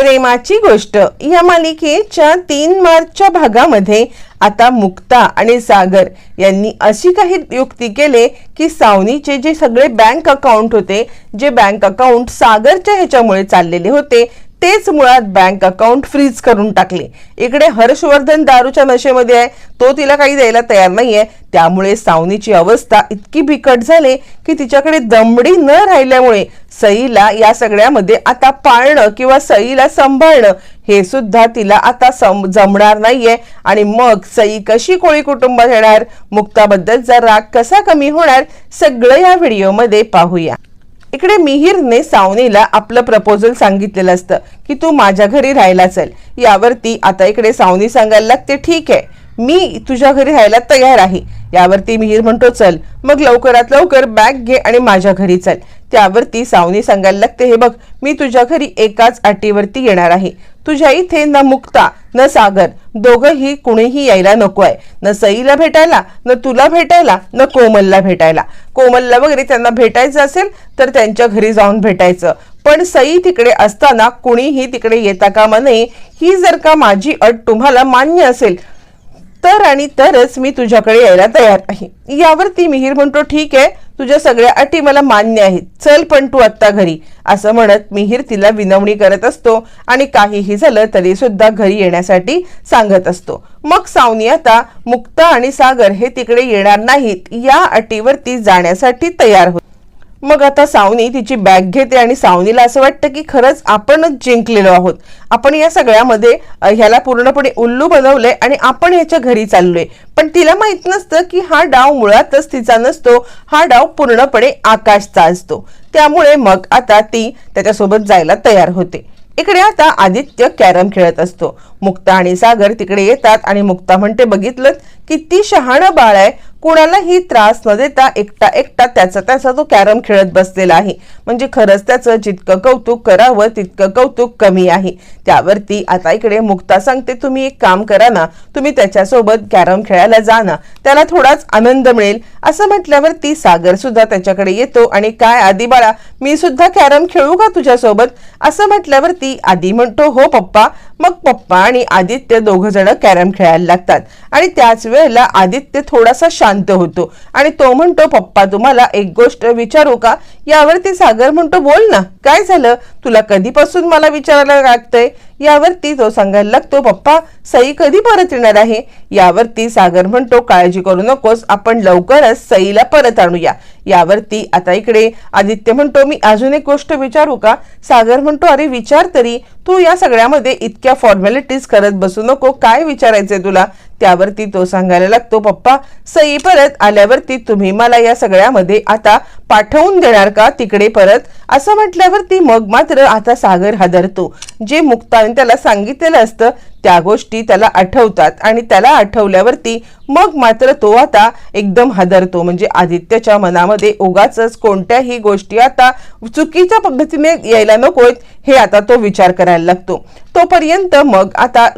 प्रेमाची गोष्ट. या मालिकेच्या तीन मार्चच्या भागामध्ये आता मुक्ता आणि सागर यांनी अशी काही युक्ती केले की सावनीचे जे सगळे बँक अकाउंट होते जे बँक अकाउंट सागरच्या ह्याच्यामुळे चाललेले होते तेच मुळात बँक अकाउंट फ्रीज करून टाकले. इकडे हर्षवर्धन दारूच्या नशेमध्ये आहे. तो तिला काही द्यायला तयार नाहीये. त्यामुळे सावनीची अवस्था इतकी बिकट झाली की तिच्याकडे दमडी न राहिल्यामुळे सईला या सगळ्यामध्ये आता पाळणं किंवा सईला सांभाळणं हे सुद्धा तिला आता सम जमणार नाहीये. आणि मग सई कशी कोळी कुटुंबात येणार? मुक्ताबद्दलचा राग कसा कमी होणार? सगळं या व्हिडिओमध्ये पाहूया. इकडे मिहिरने सावनीला आपलं प्रपोजल सांगितलेलं असतं की तू माझ्या घरी राहायला चल. यावरती आता इकडे सावनी सांगायला लागते ठीक आहे मी तुझ्या घरी राहायला तयार आहे. यावरती मिहिर म्हणतो चल मग लवकरात लवकर बॅग घे आणि माझ्या घरी चल. त्यावरती सावनी सांगायला लागते हे बघ मी तुझ्या घरी एकाच अटीवरती येणार आहे. तुझ्या इथे न मुक्ता न सागर दोघंही कुणीही यायला नको आहे न सईला भेटायला न तुला भेटायला न कोमलला भेटायला. कोमलला वगैरे त्यांना भेटायचं असेल तर त्यांच्या घरी जाऊन भेटायचं. पण सई तिकडे असताना कुणीही तिकडे येता कामा नये. ही जर का माझी अट तुम्हाला मान्य असेल तर आणि तरच मी तुझ्याकडे यायला तयार आहे. यावरती मिहीर म्हणतो ठीक आहे तुझ्या सगळ्या अटी मला मान्य आहेत. चल पण तू आत्ता घरी. असं म्हणत मिहीर तिला विनवणी करत असतो आणि काहीही झालं तरी सुद्धा घरी येण्यासाठी सांगत असतो. मग सावनी आता मुक्ता आणि सागर हे तिकडे येणार नाहीत. या अटीवरती जाण्यासाठी तयार होत. मग आता सावनी तिची बॅग घेते आणि सावनीला असं वाटतं की खरंच आपणच जिंकलेलो आहोत. आपण या सगळ्यामध्ये ह्याला पूर्णपणे उल्लू बनवलंय आणि आपण ह्याच्या घरी चाललोय. पण तिला माहीत नसतं की हा डाव मुळातच तिचा नसतो हा डाव पूर्णपणे आकाशचा असतो. त्यामुळे मग आता ती त्याच्यासोबत जायला तयार होते. इकडे आता आदित्य कॅरम खेळत असतो. मुक्ता आणि सागर तिकडे येतात आणि मुक्ता म्हणते बघितलं किती शहाणं बाळ आहे कुणालाही त्रास न देता एकटा एकटा त्याचा त्याचा तो कॅरम खेळत बसलेला आहे. म्हणजे खरंच त्याचं जितकं कौतुक करावं तितकं कौतुक कमी आहे. त्यावरती आता इकडे मुक्ता सांगते तुम्ही एक काम करा ना तुम्ही त्याच्यासोबत कॅरम खेळायला जा ना. त्याला थोडाच आनंद मिळेल. असं म्हटल्यावरती सागर सुद्धा त्याच्याकडे येतो आणि काय आधी बाळा मी सुद्धा कॅरम खेळू का तुझ्यासोबत? असं म्हटल्यावरती आधी म्हणतो हो पप्पा मग पप्पा आणि आदित्य दोघ जण कॅरम खेळायला लागतात. आणि त्याच वेळेला आदित्य थोडासा शांत होतो. आणि तो म्हणतो पप्पा तुम्हाला एक गोष्ट विचारू का? यावरती सागर म्हणतो बोल ना काय झालं? तुला कधीपासून मला विचारायला लागतंय? यावरती तो सांगायला लागतो पप्पा सई कधी परत येणार आहे? यावरती सागर म्हणतो काळजी करू नकोस आपण लवकरच सईला परत आणूया. यावरती आता इकडे आदित्य म्हणतो मी अजून एक गोष्ट विचारू का? सागर म्हणतो अरे विचार तरी. तू या सगळ्यामध्ये इतक्या फॉर्मॅलिटीज करत बसू नको. काय विचारायचंय तुला? त्यावरती तो सांगायला लागतो पप्पा सई परत आल्यावरती तुम्ही मला या सगळ्यामध्ये आता पाठवून देणार का? तिकडे परत असं म्हटल्यावरती मग मात्र आता सागर हादरतो. जे मुक्ताने त्याला सांगितलेलं असतं त्या गोष्टी त्याला आठवतात आणि त्याला आठवल्यावरती मग मात्र तो आता एकदम हादरतो. म्हणजे आदित्यच्या मनामध्ये उगाच कोणत्याही गोष्टी आता चुकीच्या पद्धतीने यायला नकोत हे आता तो विचार करायला लागतो. तोपर्यंत मग आता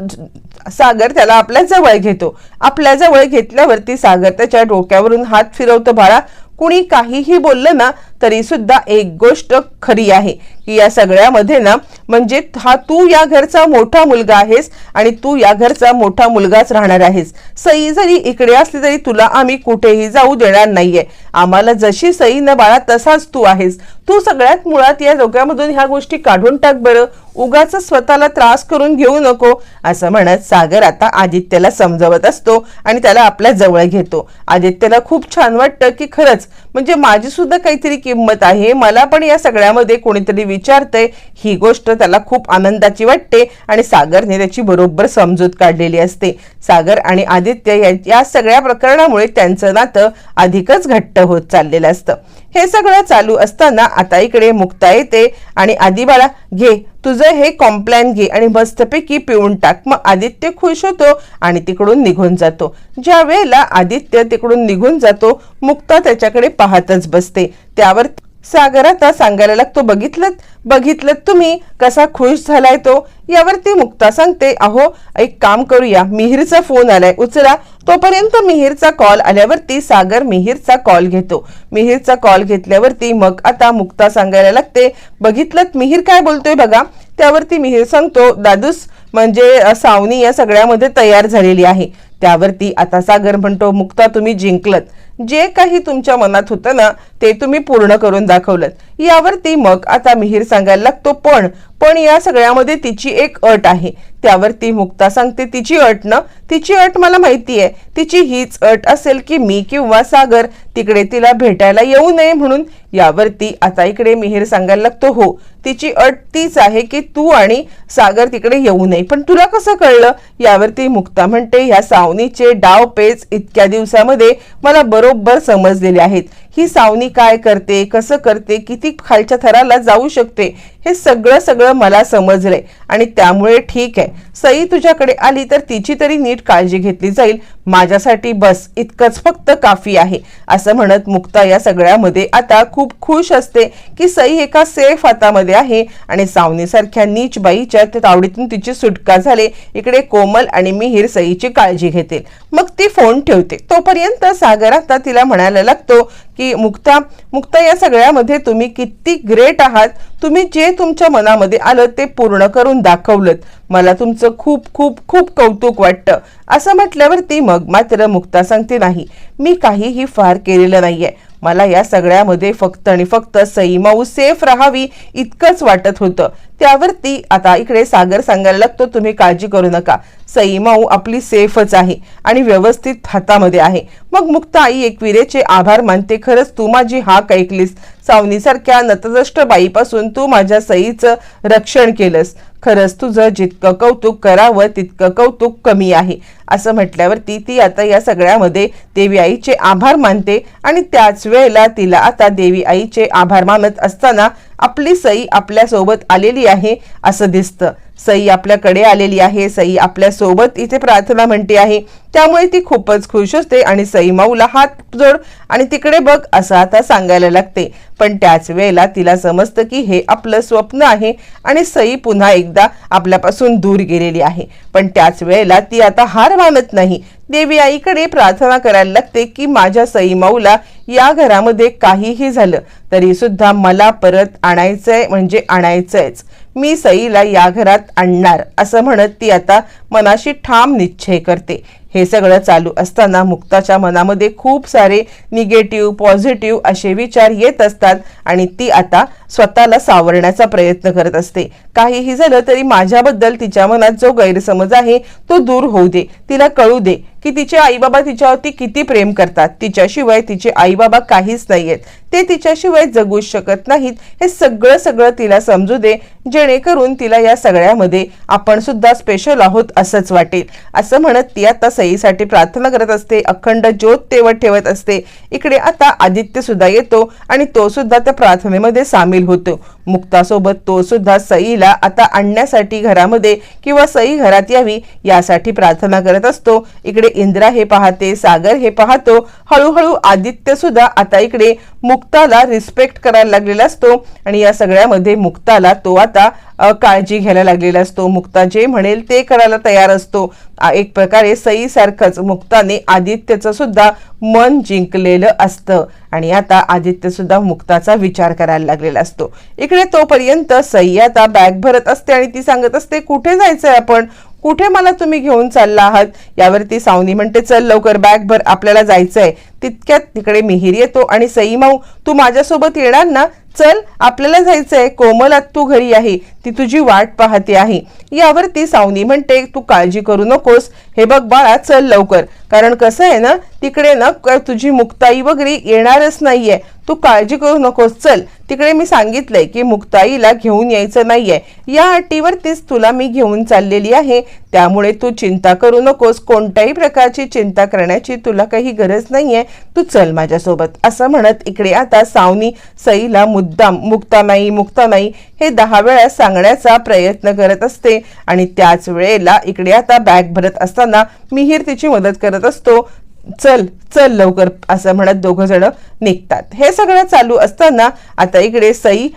सागर त्याला आपल्या जवळ घेतो. आपल्या जवळ घेतल्यावरती सागर त्याच्या डोक्यावरून हात फिरवतो बाळा कुणी काहीही बोललं ना तरी सुद्धा एक गोष्ट खरी आहे की या सगळ्यामध्ये ना म्हणजे हा तू या घरचा मोठा मुलगा आहेस आणि तू या घरचा मोठा मुलगाच राहणार आहेस. सई जरी इकडे असली तरी तुला आम्ही कुठेही जाऊ देणार नाहीये. आम्हाला जशी सई न बाळा तसाच तू आहेस. तू सगळ्यात मुळात या दोघ्यामधून ह्या गोष्टी काढून टाक बरं. उगाच स्वतःला त्रास करून घेऊ नको. असं म्हणत सागर आता आदित्यला समजवत असतो आणि त्याला आपल्या जवळ घेतो. आदित्यला खूप छान वाटतं की खरंच म्हणजे माझी सुद्धा काहीतरी किंमत आहे. मला पण या सगळ्यामध्ये कोणीतरी विचारतंय. ही गोष्ट त्याला खूप आनंदाची वाटते आणि सागरने त्याची बरोबर समजूत काढलेली असते. सागर आणि आदित्य या- या सगळ्या प्रकरणामुळे त्यांचं नातं अधिकच घट्ट होत चाललेलं असतं. हे सगळं चालू असताना आता इकडे मुक्ता येते आणि आधी बाळा घे तुझं हे कॉम्प्लॅन घे आणि मस्तपैकी पिऊन टाक. मग आदित्य खुश होतो आणि तिकडून निघून जातो. ज्या वेळेला आदित्य तिकडून निघून जातो मुक्ता त्याच्याकडे पाहतच बसते. त्यावर सागर आता सांगायला लागतो बघितलं बघितलं तुम्ही? कसा खुश झालाय तो? यावरती मुक्ता सांगते अहो एक काम करूया. मिहीरचा फोन आलाय. उचला. तोपर्यंत मिहीरचा कॉल आल्यावरती सागर मिहीरचा कॉल घेतो. मिहीरचा कॉल घेतल्यावरती मग आता मुक्ता सांगायला लागते बघितलं मिहीर काय बोलतोय बघा. त्यावरती मिहीर सांगतो दादूस म्हणजे सावनी या सगळ्यामध्ये तयार झालेली आहे. त्यावरती आता सागर म्हणतो मुक्ता तुम्ही जिंकलत. जे काही तुमच्या मनात होतं ना ते तुम्ही पूर्ण करून दाखवलं यावरती मग आता मिहीर सांगायला लागतो पण पण या सगळ्यामध्ये तिची एक अट आहे. त्यावरती मुक्ता सांगते तिची अट ना? तिची अट मला माहिती आहे तिची हीच अट असेल की मी किंवा सागर तिकडे तिला भेटायला येऊ नये म्हणून. यावरती आता इकडे मिहीर सांगायला लागतो हो तिची अट तीच आहे की तू आणि सागर तिकडे येऊ नये. पण तुला कसं कळलं? यावरती मुक्ता म्हणते ह्या सावनीचे डाव पेच इतक्या दिवसामध्ये मला बरोबर समजलेले आहेत. ही सावनी काय करते कसं करते किती खालच्या थराला जाऊ शकते हे सगळं सगळं मला समजलंय. आणि त्यामुळे ठीक आहे. सई तुझ्याकडे आली तर तिची तरी नीट काळजी घेतली जाईल. माझ्यासाठी बस इतकंच फक्त काफी आहे. असं म्हणत मुक्ता या सगळ्यामध्ये आता खूप खुश असते की सई एका सेफ हातामध्ये आहे आणि सावनीसारख्या नीच बाईच्या त्या तावडीतून तिची सुटका झाली. इकडे कोमल आणि मिहीर सईची काळजी घेतील. मग ती फोन ठेवते. तोपर्यंत सागर आता तिला म्हणायला लागतो की मुक्ता मुक्ता या सगळ्यामध्ये तुम्ही किती ग्रेट आहात. तुम्ही जे तुमच्या मनामध्ये आलं ते पूर्ण करून दाखवलं मला तुमचं खूप खूप खूप कौतुक वाटतं. असं म्हटल्यावरती मग मात्र मुक्ता सांगते नाही मी काहीही फार केलेलं नाहीये. मला या सगळ्यामध्ये फक्त आणि फक्त सईमाऊ सेफ राहावी इतकंच वाटत होतं. त्यावरती आता इकडे सागर सांगायला लागतो तुम्ही काळजी करू नका. सईमाऊ आपली सेफच आहे आणि व्यवस्थित हातामध्ये आहे. मग मुक्ता आई एकविरेचे आभार मानते. खरंच तू माझी हाक ऐकलीस. सावनीसारख्या नतद्रष्ट बाईपासून तू माझ्या सईचं रक्षण केलंस. खरंच तुझं जितकं कौतुक करावं तितकं कौतुक कमी आहे. असं म्हटल्यावरती ती आता या सगळ्यामध्ये देवी आईचे आभार मानते आणि त्याच वेळेला तिला आता देवी आईचे आभार मानत असताना आपली सई आपल्यासोबत आलेली आहे असं दिसतं. सई आपल्याकडे आलेली आहे. सई आपल्यासोबत इथे प्रार्थना म्हणते आहे. त्यामुळे ती खूपच खुश असते आणि सई माऊला हात जोड आणि तिकडे बघ असं आता सांगायला लागते. पण त्याच वेळेला तिला समजतं की हे आपलं स्वप्न आहे आणि सई पुन्हा एकदा आपल्यापासून दूर गेलेली आहे. पण त्याच वेळेला ती आता हार मानत नाही. देवी आईकडे प्रार्थना करायला लागते की माझ्या सई माऊला या घरामध्ये काहीही झालं तरी सुद्धा मला परत आणायचंय म्हणजे आणायचंयच. मी सईला या घरात आणणार असं म्हणत ती आता मनाशी ठाम निश्चय करते. हे सगळं चालू असताना मुक्ताच्या मनामध्ये खूप सारे निगेटिव्ह पॉझिटिव्ह असे विचार येत असतात आणि ती आता स्वतःला सावरण्याचा प्रयत्न करत असते. काहीही झालं तरी माझ्याबद्दल तिच्या मनात जो गैरसमज आहे तो दूर होऊ दे. तिला कळू दे की तिचे आईबाबा तिच्यावरती किती प्रेम करतात. तिच्याशिवाय तिचे आईबाबा काहीच नाहीयेत. ते तिच्याशिवाय जगूच शकत नाहीत. हे सगळं सगळं तिला समजू दे. जेणेकरून तिला या सगळ्यामध्ये आपण सुद्धा स्पेशल आहोत असंच वाटेल. असं म्हणत ती आता सईसाठी प्रार्थना करत असते. अखंड ज्योत तेवत ठेवत असते. इकडे आता आदित्य सुद्धा येतो आणि तो सुद्धा त्या प्रार्थनेमध्ये सामील होतो. मुक्तासोबत तो सुद्धा सईला आता आणण्यासाठी घरामध्ये किंवा सई घरात यावी यासाठी प्रार्थना करत असतो. इकडे इंद्रा हे पाहते सागर हे पाहतो. हळूहळू आदित्य सुद्धा आता इकडे मुक्ताला रिस्पेक्ट करायला लागलेला असतो. आणि या सगळ्यामध्ये मुक्ताला तो आता आता काळजी घ्यायला लागलेला असतो. मुक्ता जे म्हणेल ते करायला तयार असतो. एक प्रकारे सईसारखंच मुक्ताने आदित्यचं सुद्धा मन जिंकलेलं असतं. आणि आता आदित्य सुद्धा मुक्ताचा विचार करायला लागलेला असतो. इकडे तोपर्यंत सई आता बॅग भरत असते आणि ती सांगत असते कुठे जायचंय आपण? कुठे मला तुम्ही घेऊन चालला आहात? यावरती सावनी म्हणते चल लवकर बॅग भर आपल्याला जायचंय. तितक्यात तिकडे मिहीर येतो आणि सई माऊ तू माझ्यासोबत येणार ना? चल आपल्याला जायचंय कोमलात तू घरी आहे ती तुझी वाट पाहते आहे. यावरती सावनी म्हणते तू काळजी करू नकोस. हे बघ बाळा चल लवकर. कारण कसं आहे ना तिकडे ना तुझी मुक्ताई वगैरे येणारच नाहीये. तू काळजी करू नकोस. चल तिकडे मी सांगितलंय की मुक्ताईला घेऊन यायचं नाहीये. या अटीवरतीच तुला मी घेऊन चाललेली आहे. त्यामुळे तू चिंता करू नकोस. कोणत्याही प्रकारची चिंता करण्याची तुला काही गरज नाहीये. तू चल माझ्यासोबत. असं म्हणत इकडे आता सावनी सईला मुद्दाम मुक्ता नाही मुक्ता नाही हे दहा वेळा सांगण्याचा प्रयत्न करत असते आणि त्याच वेळेला इकडे आता बॅग भरत असताना मिहीर तिची मदत करत असतो. चल चल लवकर असं म्हणत दोघं जण निघतात. हे सगळं चालू असताना आता इकडे सई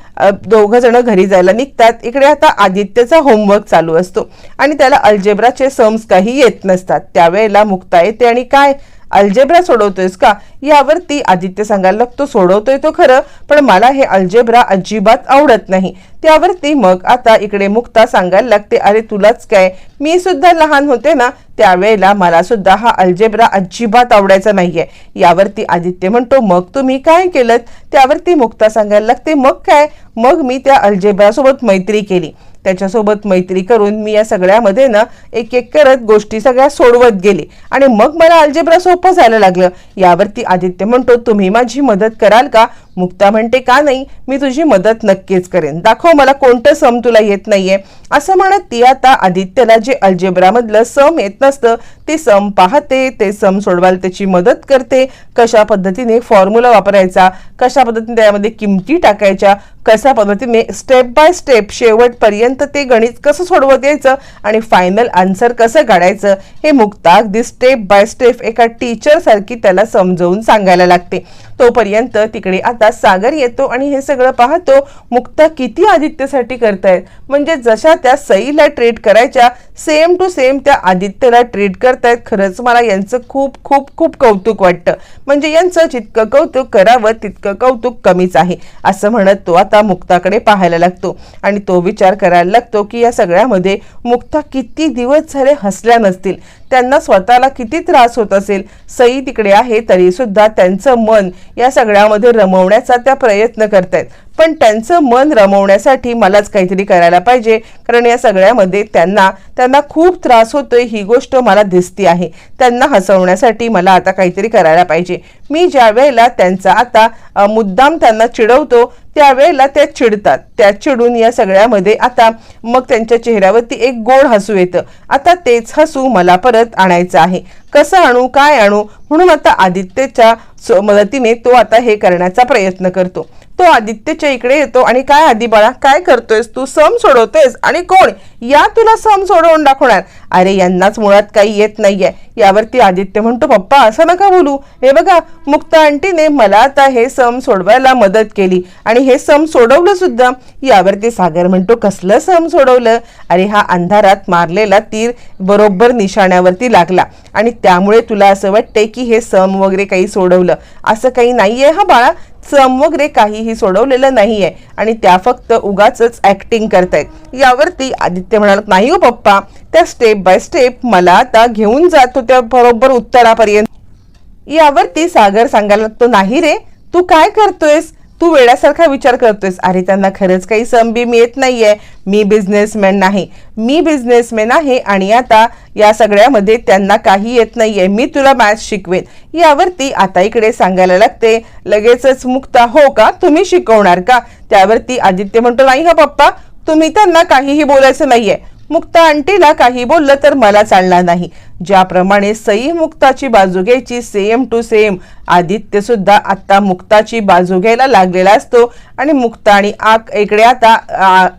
दोघं जण घरी जायला निघतात. इकडे आता आदित्यचा होमवर्क चालू असतो. आणि त्याला अल्जेब्राचे सम्स काही येत नसतात. त्यावेळेला मुक्ता येते आणि काय? अल्जेब्रा सोडवतोयस का? यावरती आदित्य सांगायला लागतो सोडवतोय तो खरं पण मला हे अल्जेब्रा अजिबात आवडत नाही. त्यावरती मग आता इकडे मुक्ता सांगायला लागते अरे तुलाच काय? मी सुद्धा लहान होते ना त्यावेळेला मला सुद्धा हा अल्जेब्रा अजिबात आवडायचा नाहीये. यावरती आदित्य म्हणतो मग तुम्ही काय केलं त्यावरती मुक्ता सांगायला लागते मग काय? मग मी त्या अल्जेब्रासोबत मैत्री केली. त्याच्यासोबत मैत्री करून मी या सगळ्यामध्ये ना एक एक करत गोष्टी सगळ्या सोडवत गेली. आणि मग मला अल्जेब्रा सोपं जायला लागलं. यावरती आदित्य म्हणतो तुम्ही माझी मदत कराल का? मुक्ता म्हणते का नाही? मी तुझी मदत नक्कीच करेन. दाखव मला कोणतं सम तुला येत नाहीये. असं म्हणत ती आता आदित्यला जे अल्जेब्रामधलं सम येत नसतं ते सम पाहते ते सम सोडवायला त्याची मदत करते. कशा पद्धतीने फॉर्म्युला वापरायचा कशा पद्धतीने त्यामध्ये किमती टाकायच्या कशा पद्धतीने स्टेप बाय स्टेप शेवटपर्यंत ते गणित कसं सोडवत यायचं आणि फायनल आन्सर कसं काढायचं हे मुक्ता अगदी स्टेप बाय स्टेप एका टीचरसारखी त्याला समजवून सांगायला लागते. तोपर्यंत तिकडे आता सागर येतो आणि हे सगळं पाहतो मुक्ता किती आदित्यसाठी करतायत. म्हणजे जशा त्या सईला ट्रीट करायच्या सेम टू सेम त्या आदित्यला ट्रीट करतायत. खरंच मला यांचं खूप खूप खूप कौतुक वाटतं. म्हणजे यांचं जितकं कौतुक करावं तितकं कौतुक कमीच आहे. असं म्हणत तो आता मुक्ताकडे पाहायला लागतो. आणि तो विचार करायला लागतो की या सगळ्यामध्ये मुक्ता किती दिवस झाले हसल्या नसतील. त्यांना स्वतःला किती त्रास होत असेल सई तिकडे आहे तरी सुद्धा त्यांचं मन या सगळ्यामध्ये रमवण्याचा त्या प्रयत्न करतायत. पण त्यांचं मन रमवण्यासाठी मलाच काहीतरी करायला पाहिजे. कारण या सगळ्यामध्ये त्यांना त्यांना खूप त्रास होतोय ही गोष्ट मला दिसती आहे. त्यांना हसवण्यासाठी मला आता काहीतरी करायला पाहिजे. मी ज्या वेळेला त्यांचा आता मुद्दाम त्यांना चिडवतो त्यावेळेला त्या चिडतात. त्या चिडून या सगळ्यामध्ये आता मग त्यांच्या चेहऱ्यावरती एक गोड हसू येतं. आता तेच हसू मला परत आणायचं आहे. कसं आणू काय आणू? म्हणून आता आदित्यच्या मदतीने तो आता हे करण्याचा प्रयत्न करतो. तो आदित्यच्या इकडे येतो आणि काय आधी बाळा काय करतोयस? तू सम सोडवतोयस आणि कोण? या तुला सम सोडवून दाखवणार. अरे यांनाच मुळात काही येत नाहीये. यावरती आदित्य म्हणतो पप्पा असं नका बोलू. हे बघा मुक्ता आंटीने मला आता हे सम सोडवायला मदत केली. आणि हे सम सोडवलं सुद्धा. यावरती सागर म्हणतो कसलं सम सोडवलं? अरे हा अंधारात मारलेला तीर बरोबर निशाण्यावरती लागला. आणि त्यामुळे तुला असं वाटतंय की हे सम वगैरे काही सोडवलं. असं काही नाहीये हा बाळा. सम वगैरे काहीही सोडवलेलं नाहीये. आणि त्या फक्त उगाच ऍक्टिंग करतायत. यावरती आदित्य म्हणाला नाही हो पप्पा त्या स्टेप बाय स्टेप मला आता घेऊन जातो त्या बरोबर उत्तरापर्यंत. यावरती सागर सांगायला लागतो नाही रे तू काय करतोयस? तू वेळासारखा विचार करतोयस. अरे त्यांना खरंच काही संबीम येत नाहीये. मी बिझनेसमॅन नाही. मी बिझनेसमॅन आहे आणि आता या सगळ्यामध्ये त्यांना काही येत नाहीये. मी तुला मॅथ्स शिकवेन. यावरती आता इकडे सांगायला लागते. लगेचच मुक्ता हो का? तुम्ही शिकवणार का? त्यावरती आदित्य म्हणतो नाही हा पप्पा. तुम्ही त्यांना काहीही बोलायचं नाहीये. मुक्ता आंटीला काही बोललं तर मला चालणार नाही. ज्याप्रमाणे सई मुक्ताची बाजू घ्यायची सेम टू सेम आदित्य सुद्धा आता मुक्ताची बाजू घ्यायला लागलेला असतो आणि मुक्ता आणि आक इकडे आता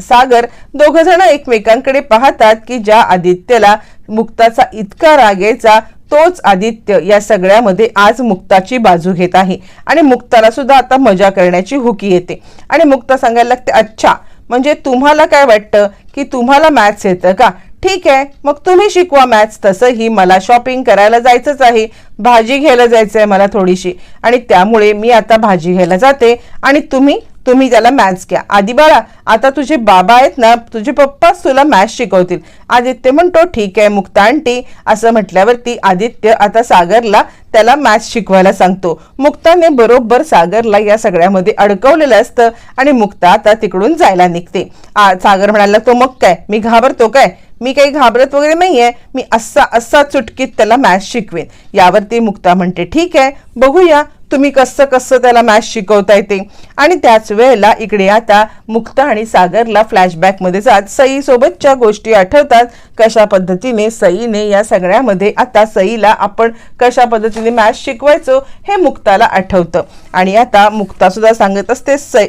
सागर दोघ जण एकमेकांकडे पाहतात की ज्या आदित्यला मुक्ताचा इतका राग यायचा तोच आदित्य या सगळ्यामध्ये आज मुक्ताची बाजू घेत आहे. आणि मुक्ताला सुद्धा आता मजा करण्याची हुकी येते. आणि मुक्ता सांगायला लागते अच्छा म्हणजे तुम्हाला काय वाटतं? की तुम्हाला मॅथ्स येतं का? ठीक आहे मग तुम्ही शिकवा मॅथ्स तसंही मला शॉपिंग करायला जायचंच आहे. भाजी घ्यायला जायचं आहे मला थोडीशी. आणि त्यामुळे मी आता भाजी घ्यायला जाते. आणि तुम्ही तुम्ही त्याला मॅथ्स घ्या. आधी बाळा आता तुझे बाबा आहेत ना तुझे पप्पाच तुला मॅथ्स शिकवतील. आदित्य म्हणतो ठीक आहे मुक्ता आंटी. असं म्हटल्यावरती आदित्य आता सागरला त्याला मॅथ्स शिकवायला सांगतो. मुक्ताने बरोबर सागरला या सगळ्यामध्ये अडकवलेलं असतं आणि मुक्ता आता तिकडून जायला निघते. सागर म्हणाला तो मग काय? मी घाबरतो काय? मी काही घाबरत वगैरे नाहीये. मी असा असा चुटकीत त्याला मॅथ्स शिकवेन. यावरती मुक्ता म्हणते ठीक आहे बघूया. तुम्ही कसं कसं त्याला मॅथ्स शिकवता येते आणि त्याच वेळेला इकडे आता मुक्ता आणि सागरला फ्लॅशबॅकमध्ये जात सईसोबतच्या गोष्टी आठवतात कशा पद्धतीने सईने या सगळ्यामध्ये आता सईला आपण कशा पद्धतीने मॅथ शिकवायचो हे मुक्ताला आठवतं. आणि आता मुक्तासुद्धा सांगत असते सई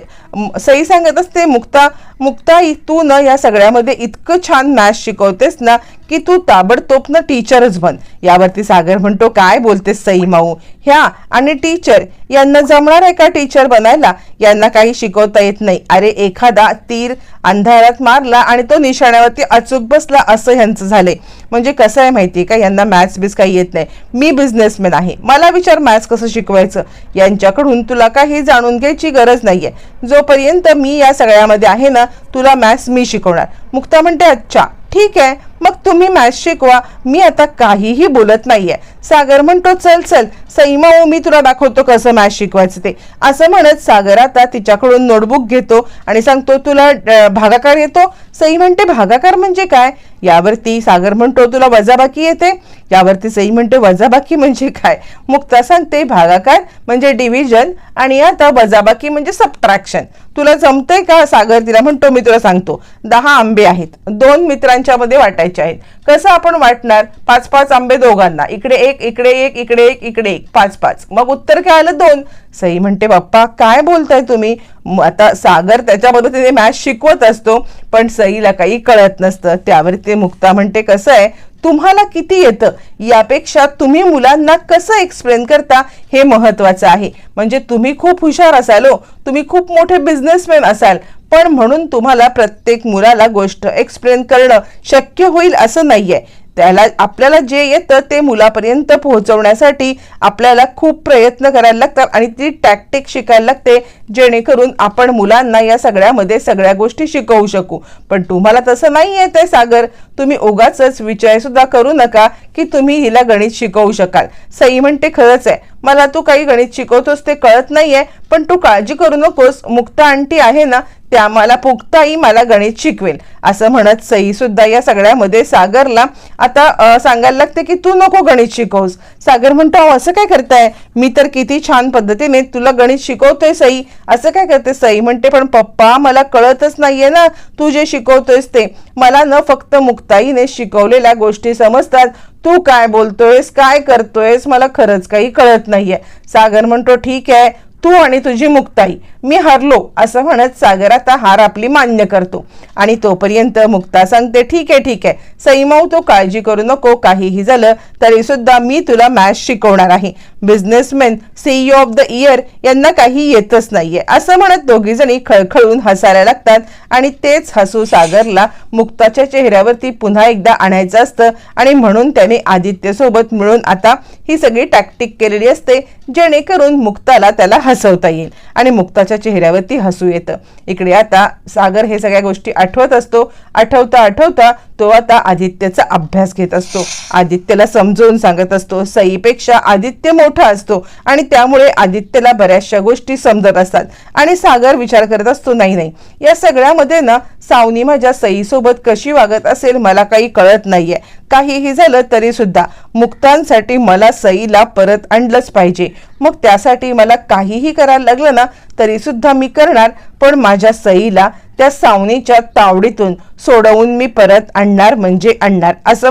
सई सांगत असते मुक्ता मुक्ता तू न या सगळ्यामध्ये इतकं छान मॅथ्स शिकवतेस ना की तू ताबडतोब ना टीचरच बन. यावरती सागर म्हणतो काय बोलते सई माऊ? ह्या आणि टीचर यांना जमणार आहे का टीचर बनायला? यांना काही शिकवता येत नाही. अरे एखादा तीर अंधारात मारला आणि तो निशाण्यावरती अचूक बसला असं ह्यांचं झालंय. म्हणजे कसं आहे माहितीये का? यांना मॅथ्स बीस काही येत नाही. मी बिझनेसमॅन आहे. मला विचार मॅथ्स कसं शिकवायचं? यांच्याकडून तुला काही जाणून घ्यायची गरज नाहीये. जोपर्यंत मी या सगळ्यामध्ये आहे ना तुला मॅथ्स मी शिकवणार. मुक्ता म्हणते अच्छा ठीक आहे. मग तुम्ही मॅच शिकवा. मी आता काहीही बोलत नाहीये. सागर म्हणतो चल चल सईमा ओ मी तुला दाखवतो कसं मॅच शिकवायचं ते. असं म्हणत सागर आता तिच्याकडून नोटबुक घेतो आणि सांगतो तुला भागाकार येतो? सई म्हणते भागाकार म्हणजे काय? यावरती सागर म्हणतो तुला वजाबाकी येते? यावरती सई म्हणते वजाबाकी म्हणजे काय? मुक्ता सांगते भागाकार म्हणजे डिव्हिजन आणि आता वजाबाकी म्हणजे सबट्रॅक्शन. तुला जमतंय का? सागर तिला म्हणतो मी तुला सांगतो. दहा आंबे आहेत. दोन मित्रांच्या मध्ये वाटायचे. आहेत. कसं आपण वाटणार? पाच पाच आंबे दोघांना. इकडे एक इकडे एक इकडे एक इकडे एक. पाच पाच मग उत्तर काय आलं दोन. सई म्हणते बाप्पा काय बोलताय तुम्ही? आता सागर त्याच्या मदतीने मॅथ शिकवत असतो पण सईला काही कळत नसतं. त्यावर ते मुक्ता म्हणते कसं आहे? तुम्हाला किती येतं? यापेक्षा तुम्ही मुलांना कसं एक्सप्लेन करता? हे महत्वाचं आहे. म्हणजे तुम्ही खूप हुशार असाल हो. तुम्ही खूप मोठे बिझनेसमॅन असाल. पण म्हणून तुम्हाला प्रत्येक मुलाला गोष्ट एक्सप्लेन करणं शक्य होईल असं नाही आहे त्याला आपल्याला जे येतं ते मुलापर्यंत पोहोचवण्यासाठी आपल्याला खूप प्रयत्न करायला लागतात आणि ती टॅक्टिक शिकायला लागते जेणेकरून आपण मुलांना या सगळ्यामध्ये सगळ्या गोष्टी शिकवू शकू. पण तुम्हाला तसं नाही येत आहे सागर. तुम्ही उगाच विचारसुद्धा करू नका की तुम्ही हिला गणित शिकवू शकाल. सई म्हणते खरंच आहे. मला तू काही गणित शिकवतोस ते कळत नाही आहे पण तू काळजी करू नकोस. मुक्ता आंटी आहे ना त्या मला पुक्ताई मला गणित शिकवेल. असं म्हणत सई सुद्धा या सगळ्यामध्ये सागरला आता सांगायला लागते की तू नको गणित शिकवस. सागर म्हणतो "अहो, असं काय करताय? मी तर किती छान पद्धतीने तुला गणित शिकवतोय सई. असं काय करते सई? म्हणते पण पप्पा मला कळतच नाहीये ना तू जे शिकवतोयस ते. मला न फक्त मुक्ताईने शिकवलेल्या गोष्टी समजतात. तू काय बोलतोयस काय करतोयस मला खरंच काही कळत नाहीये. सागर म्हणतो ठीक आहे. तू आणि तुझी मुक्ताई मी हरलो असं म्हणत सागर आता हार आपली मान्य करतो. आणि तोपर्यंत मुक्ता सांगते ठीक आहे ठीक आहे. सईमाऊ तो काळजी करू नको काहीही झालं तरी सुद्धा मी तुला मॅच शिकवणार आहे. Businessman CEO of the year यांना काही येतच नाहीये. असं म्हणत दोघी जणी खळखळून हसायला लागतात आणि तेच हसू सागरला मुक्ताच्या चेहऱ्यावरती पुन्हा एकदा आणायचं असतं आणि म्हणून त्याने आदित्यसोबत मिळून आता ही सगळी टॅक्टिक केलेली असते जेणेकरून मुक्ताला त्याला हसवता येईल आणि मुक्ताच्या चेहऱ्यावरती हसू येतं. इकडे आता सागर हे सगळ्या गोष्टी आठवत असतो. आठवता आठवता तो आता आदित्यचा अभ्यास घेत असतो. आदित्यला समजवून सांगत असतो सईपेक्षा आदित्य मोठा असतो आणि त्यामुळे आदित्यला बऱ्याचशा गोष्टी समजत असतात. आणि सागर विचार करत असतो नाही नाही या सगळ्यामध्ये ना सावनी माझ्या सईसोबत कशी वागत असेल मला काही कळत नाहीये. काहीही झालं तरी सुद्धा मुक्तांसाठी मला सईला परत आणलंच पाहिजे. मग त्यासाठी मला काहीही करायला लागलं ना तरी सुद्धा मी करणार. पण माझ्या सईला त्या सावनीच्या तावडीतून सोडवून मी परत आणणार म्हणजे आणणार. असं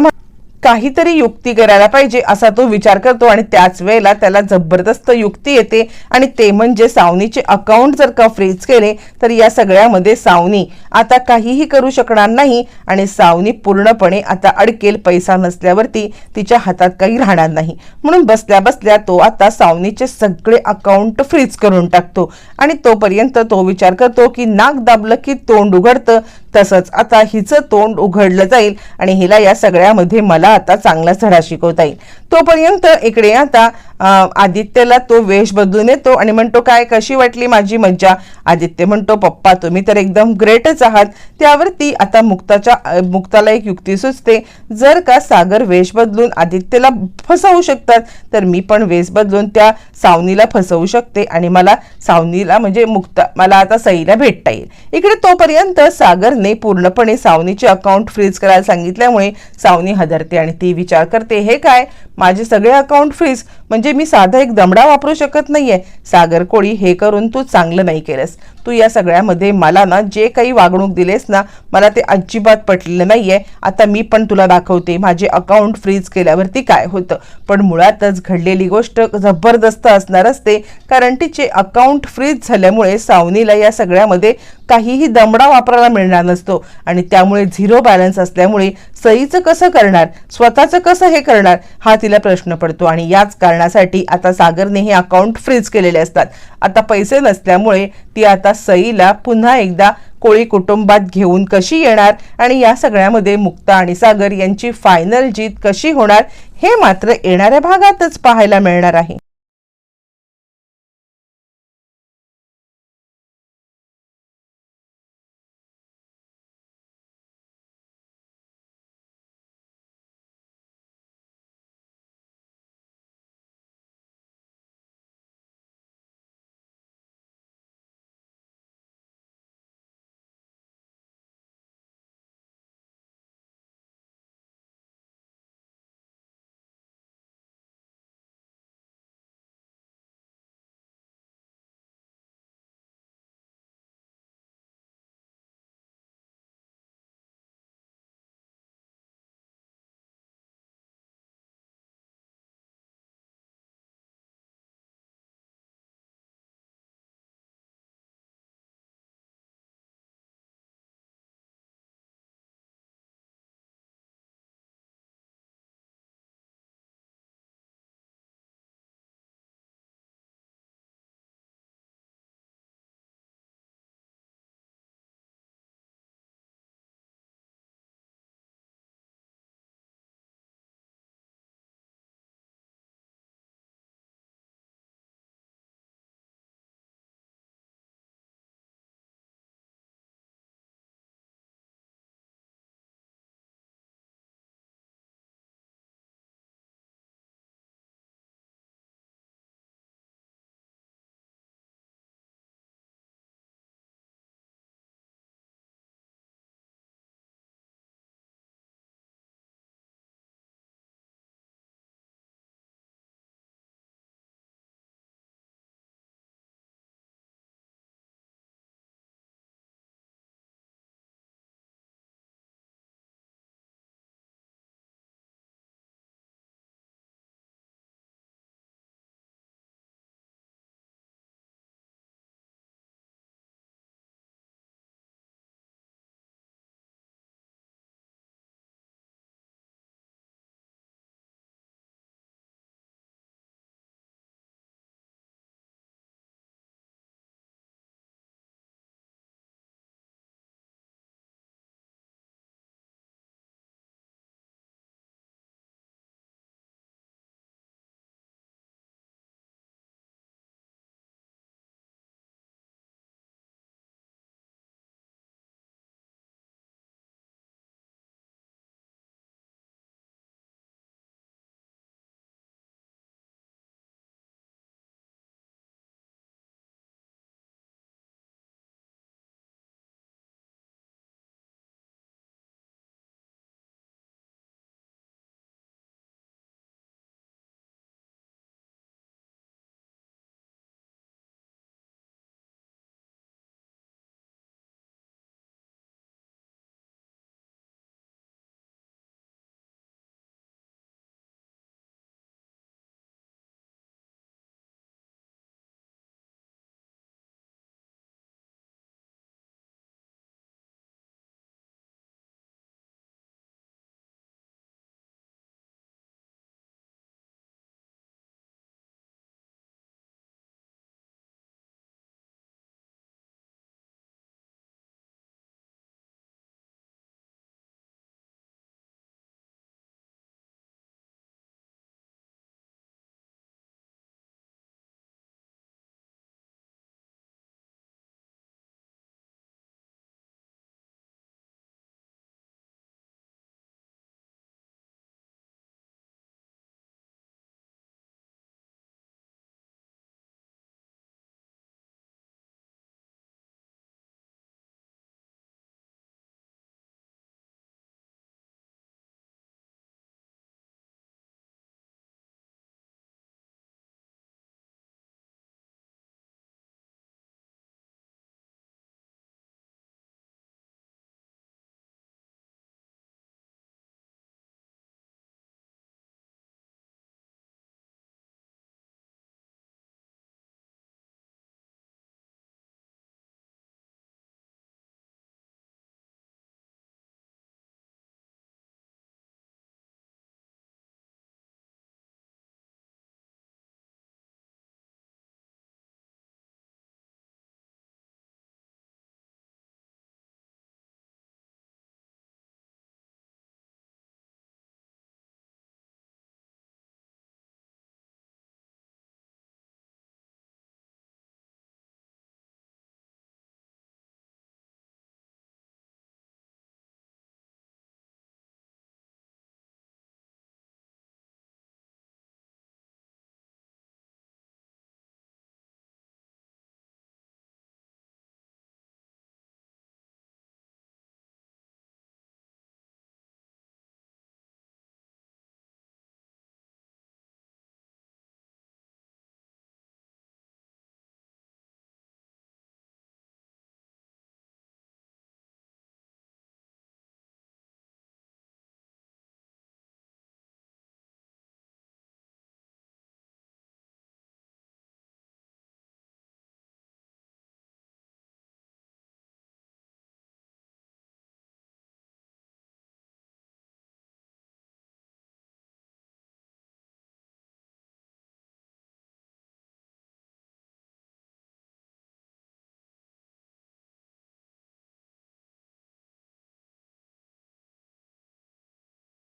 काहीतरी युक्ती करायला पाहिजे असा तो विचार करतो आणि त्याच वेळेला त्याला जबरदस्त युक्ती येते. आणि ते म्हणजे सावनीचे अकाउंट जर का फ्रीज केले तर या सगळ्यामध्ये सावनी आता काहीही करू शकणार नाही आणि सावनी पूर्णपणे आता अडकेल पैसा नसल्यावरती तिच्या हातात काही राहणार नाही. म्हणून बसल्या बसल्या तो आता सावनीचे सगळे अकाउंट फ्रीज करून टाकतो. आणि तोपर्यंत तो विचार करतो की नाक दाबलं की तोंड उघडतं. तसंच आता हिचं तोंड उघडलं जाईल. आणि हिला या सगळ्यामध्ये मला आता चांगला धडा शिकवता येईल. तोपर्यंत इकडे आता आदित्यला तो वेश बदलून येतो आणि म्हणतो काय कशी वाटली माझी मज्जा? आदित्य म्हणतो पप्पा तुम्ही तर एकदम ग्रेटच आहात. त्यावरती आता मुक्ताच्या मुक्ताला एक युक्ती सुचते जर का सागर वेश बदलून आदित्यला फसवू शकतात तर मी पण वेश बदलून त्या सावनीला फसवू शकते आणि मला सावनीला म्हणजे मुक्ता मला आता सईला भेटता येईल. इकडे तोपर्यंत सागरने पूर्णपणे सावनीचे अकाउंट फ्रीज करायला सांगितल्यामुळे सावनी हदरते आणि ती विचार करते हे काय? माझे सगळे अकाउंट फ्रीज? म्हणजे मी साधा एक दमडा वापरू शकत नाहीये. सागर कोळी हे करून तू चांगलं नाही केलंस. तू या सगळ्यामध्ये मला ना जे काही वागणूक दिलेस ना मला ते अजिबात पटलेलं नाहीये. आता मी पण तुला दाखवते माझे अकाउंट फ्रीज केल्यावरती काय होतं. पण मुळातच घडलेली गोष्ट जबरदस्त असणार असते कारण तिचे अकाउंट फ्रीज झाल्यामुळे सावनीला या सगळ्यामध्ये काहीही दमडा वापरायला मिळणार नसतो. आणि त्यामुळे झिरो बॅलन्स असल्यामुळे सईचं कसं करणार? स्वतःचं कसं हे करणार? हा तिला प्रश्न पडतो. आणि याच करण्यासाठी आता सागरने हे अकाउंट फ्रीज केलेले असतात. आता पैसे नसल्यामुळे ती आता सईला पुन्हा एकदा कोळी कुटुंबात घेऊन कशी येणार आणि या सगळ्यामध्ये मुक्ता आणि सागर यांची फायनल जीत कशी होणार हे मात्र येणाऱ्या भागातच पाहायला मिळणार आहे.